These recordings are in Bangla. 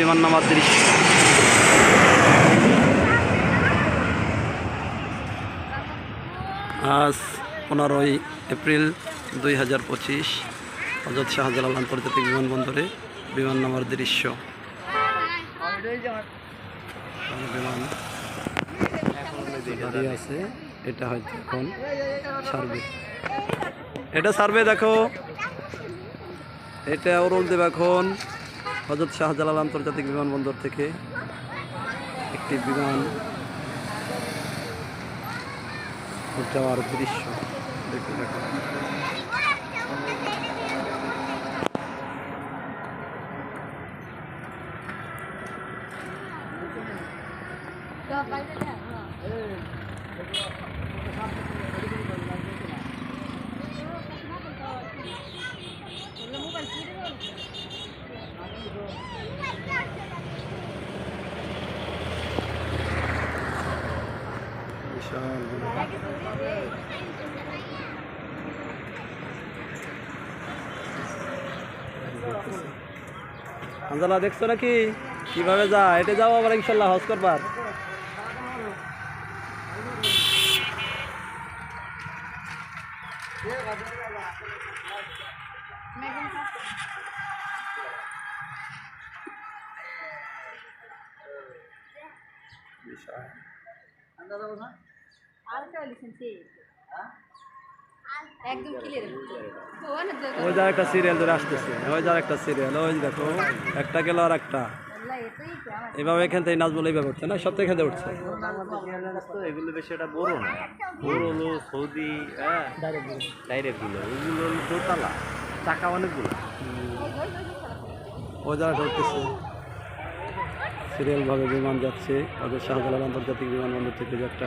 বিমান নামার দৃশ্য। আজ পনেরোই এপ্রিল দুই হাজার পঁচিশ, হজরত শাহজালাল আন্তর্জাতিক বিমানবন্দরে বিমান নামার দৃশ্য। বিমান দাঁড়িয়ে আছে, এটা হয়তো এখন সার্ভে এটা সার্ভে দেখো। এটা অরুণ দেব এখন। হজরত শাহজালাল আন্তর্জাতিক বিমানবন্দর থেকে একটি বিমান যাওয়ার দৃশ্য দেখতে দেখো বিশাল হানজালা দেখছ নাকি? কীভাবে যা এটা যাও আবার ইনশাল্লাহ হজ করবার। ক্লিয়ার ওই যার একটা সিরিয়াল ধরে আসতেছে ওই যার একটা সিরিয়াল ওই দেখো একটা গেল আর একটা। এভাবে এখান থেকে নাচবল এইভাবে উঠছে না? সব থেকে এখান থেকে উঠছে। এগুলো বেশি একটা বড় না বড় হলো সৌদি হ্যাঁ ডাইরেক্টগুলো ওগুলো হলো দোতলা চাকা অনেকগুলো ওই যারা উঠতেছে সিরিয়ালভাবে বিমান যাচ্ছে ওদের শাহজালাল আন্তর্জাতিক বিমানবন্দর থেকে যে একটা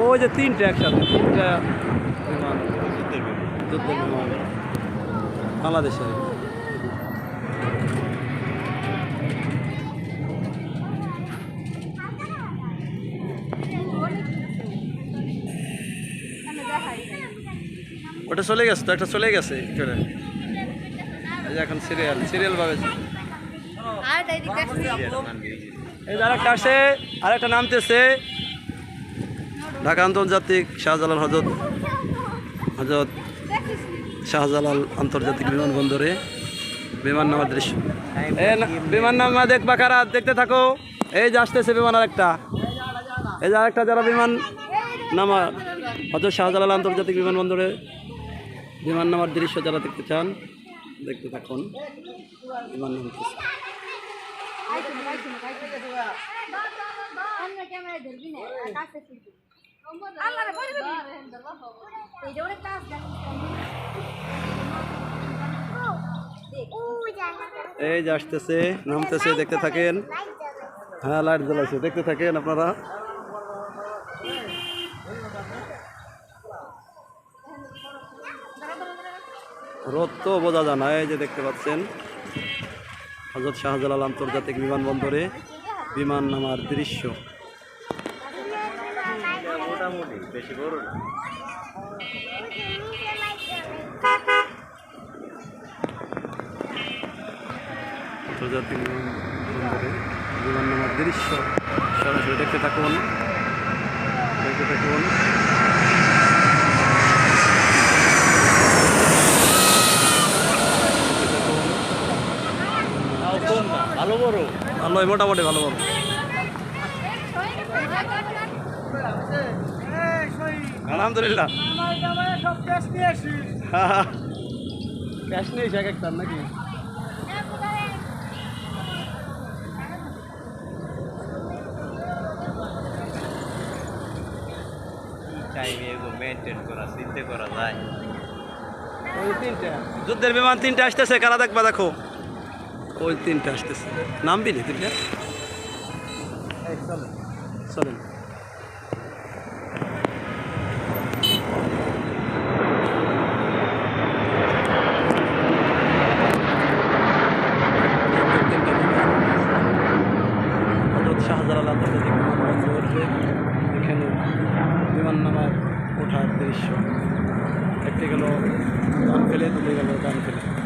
ওই যে তিনটে একসাথে তিনটা বিমান। যুদ্ধের বিমান। বাংলাদেশের ওটা চলে গেছে তো একটা চলে গেছে চলে যে এখন সিরিয়াল সিরিয়াল ভাবে এই যে আরেকটা আসে আরেকটা নামতেছে ঢাকা আন্তর্জাতিক শাহজালাল হজরত হজরত শাহজালাল আন্তর্জাতিক বিমানবন্দরে বিমান নামার দৃশ্য বিমান নামা দেখবা কারা দেখতে থাকো। এই যে আসতেছে বিমান আরেকটা। এই যে আরেকটা যারা বিমান নামা হজরত শাহজালাল আন্তর্জাতিক বিমানবন্দরে বিমান নামার দৃশ্য যারা দেখতে চান, দেখতে থাকুন। বিমান নামতেছে অন্য ক্যামেরায় ধরবি না। এই যে আসতেছে, নামতেছে, দেখতে থাকেন। হ্যাঁ লাইট জ্বলাইছে, দেখতে থাকেন আপনারা। রোদ তো বোঝা যায় না, এই যে দেখতে পাচ্ছেন। হজরত শাহজালাল আন্তর্জাতিক বিমানবন্দরে বিমান নামার দৃশ্য। মোটামুটি বেশি বড় না। বিমান নামার দৃশ্য। সরাসরি দেখতে থাকুন দেখতে থাকুন ভালো বড়। ভালো মোটামুটি ভালো ভালো আলহামদুলিল্লাহ। ক্যাশ নিয়েছি এক একটা নাকি? যুদ্ধের বিমান তিনটে আসতেছে কারা দেখবা দেখো। ওই তিনটে আসতেছে। নামবি নি তিনটে? চলেন হজরত শাহজালাল আন্তর্জাতিক বিমানবন্দরে এখানে বিমান নামার ওঠার দৃশ্য। একটি গেল, গান ফেলে, দুটি গেল, গান ফেলে।